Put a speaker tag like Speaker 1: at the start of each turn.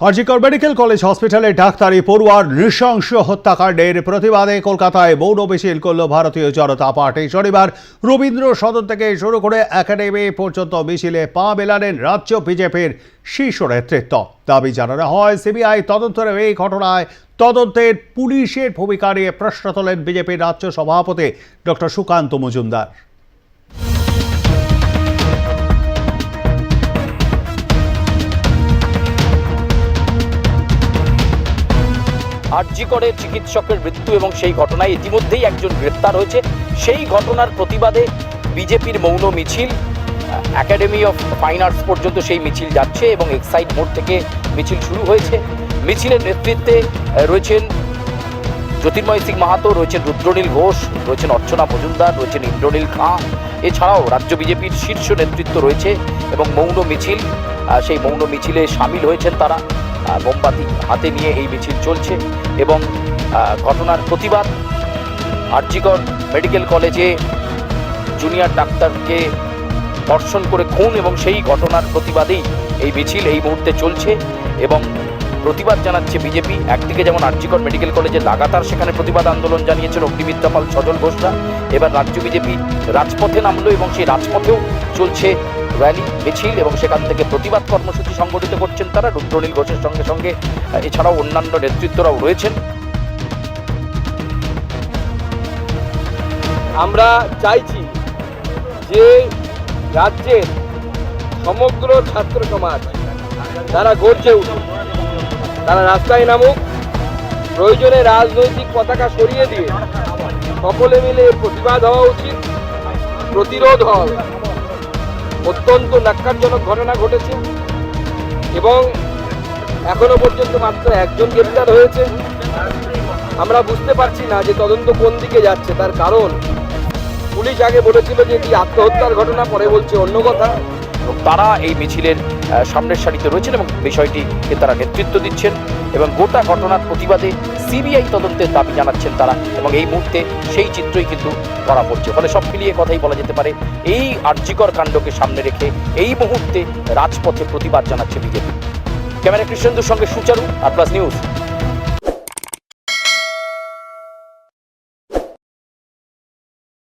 Speaker 1: হাজিকর medical college হসপিটালে ডাক্তারি পড়ুয়ার নৃশংস হত্যাকাণ্ডের প্রতিবাদে কলকাতায় মৌন মিছিল করল ভারতীয় জনতা পার্টি শনিবার। রবীন্দ্র সদন থেকে শুরু করে একাডেমি পর্যন্ত মিছিলে পা মেলালেন রাজ্য বিজেপির শীর্ষ নেতৃত্ব। দাবি জানানো হয়, সিবিআই তদন্তের এই ঘটনায় তদন্তের পুলিশের ভূমিকা নিয়ে প্রশ্ন তোলেন বিজেপির রাজ্য সভাপতি ডক্টর সুকান্ত মজুমদার।
Speaker 2: আরজি করে চিকিৎসকের মৃত্যু এবং সেই ঘটনায় ইতিমধ্যেই একজন গ্রেপ্তার হয়েছে। সেই ঘটনার প্রতিবাদে বিজেপির মৌন মিছিল একাডেমি অফ ফাইন আর্টস পর্যন্ত সেই মিছিল যাচ্ছে এবং এক্সাইড মোড় থেকে মিছিল শুরু হয়েছে। মিছিলের নেতৃত্বে রয়েছেন জ্যোতির্ময় সিং মাহাতো, রয়েছেন রুদ্রনীল ঘোষ, রয়েছেন অর্চনা মজুমদার, রয়েছেন ইন্দ্রনীল খাঁ। এছাড়াও রাজ্য বিজেপির শীর্ষ নেতৃত্ব রয়েছে এবং মৌন মিছিল সেই মৌন মিছিলে সামিল হয়েছেন তারা। মোমবাতি হাতে নিয়ে এই মিছিল চলছে এবং ঘটনার প্রতিবাদ আরজিকর মেডিকেল কলেজে জুনিয়র ডাক্তারকে ধর্ষণ করে খুন এবং সেই ঘটনার প্রতিবাদেই এই মিছিল এই মুহূর্তে চলছে এবং প্রতিবাদ জানাচ্ছে বিজেপি। একদিকে যেমন আরজিকর মেডিকেল কলেজে লাগাতার সেখানে প্রতিবাদ আন্দোলন জানিয়েছেন পাল সজল ঘোষরা। এবার রাজ্য বিজেপি রাজপথে নামলো এবং সেই রাজপথেও চলছে র্যালি, মিছিল এবং সেখান থেকে প্রতিবাদ কর্মসূচি সংগঠিত করছেন তারা রুদ্রনীল ঘোষের সঙ্গে সঙ্গে এছাড়াও অন্যান্য নেতৃত্বরাও রয়েছেন
Speaker 3: আমরা চাইছি যে রাজ্যের সমগ্র ছাত্র সমাজ তারা গর্জে উঠুক, তারা রাস্তায় নামুক, প্রয়োজনে রাজনৈতিক পতাকা সরিয়ে দিয়ে সকলে মিলে প্রতিবাদ হওয়া উচিত, প্রতিরোধ হওয়া। অত্যন্ত ন্যাক্কারজনক ঘটনা ঘটেছে এবং এখনও পর্যন্ত মাত্র একজন গ্রেপ্তার হয়েছে। আমরা বুঝতে পারছি না যে তদন্ত কোন দিকে যাচ্ছে, তার কারণ পুলিশ আগে বলেছিল যে এটি আত্মহত্যার ঘটনা, পরে বলছে অন্য কথা।
Speaker 2: এবং তারা এই মিছিলের সামনের সারিতে রয়েছেন এবং বিষয়টিকে তারা নেতৃত্ব দিচ্ছেন এবং গোটা ঘটনার প্রতিবাদে সিবিআই তদন্তের দাবি জানাচ্ছেন তারা এবং এই মুহূর্তে সেই চিত্রই কিন্তু করা পড়ছে। ফলে সব মিলিয়ে কথাই বলা যেতে পারে, এই আর্যিকর কাণ্ডকে সামনে রেখে এই মুহূর্তে রাজপথে প্রতিবাদ জানাচ্ছে বিজেপি। ক্যামেরা কৃষ্ণেন্দুর সঙ্গে সুচারু, আর প্লাস নিউজ।